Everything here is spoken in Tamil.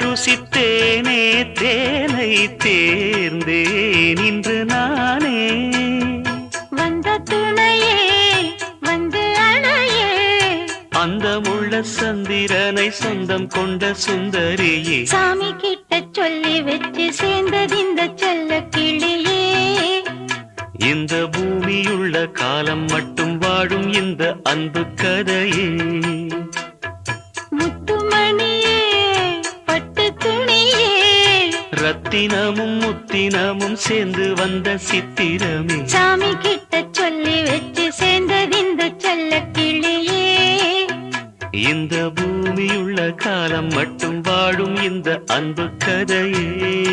ருசித்தேனே தேனை தேர்ந்தேன் இன்று நானே. வந்த துணையே வந்து அணையே. அந்த முள்ள சந்திரனை சொந்தம் கொண்ட சுந்தரியே. சாமி கிட்ட சொல்லி வச்சு சேர்ந்தது பூமியுள்ள காலம் மட்டும் வாழும் இந்த அன்பு கதையே. முத்துமணியே பட்டு துணியே. ரத்தினமும் முத்தினமும் சேர்ந்து வந்த சித்திரமே. சாமி கிட்ட சொல்லி வச்சு சேர்ந்தது இந்த செல்ல கிளியே. இந்த பூமியுள்ள காலம் மட்டும் வாழும் இந்த அன்பு கதையே.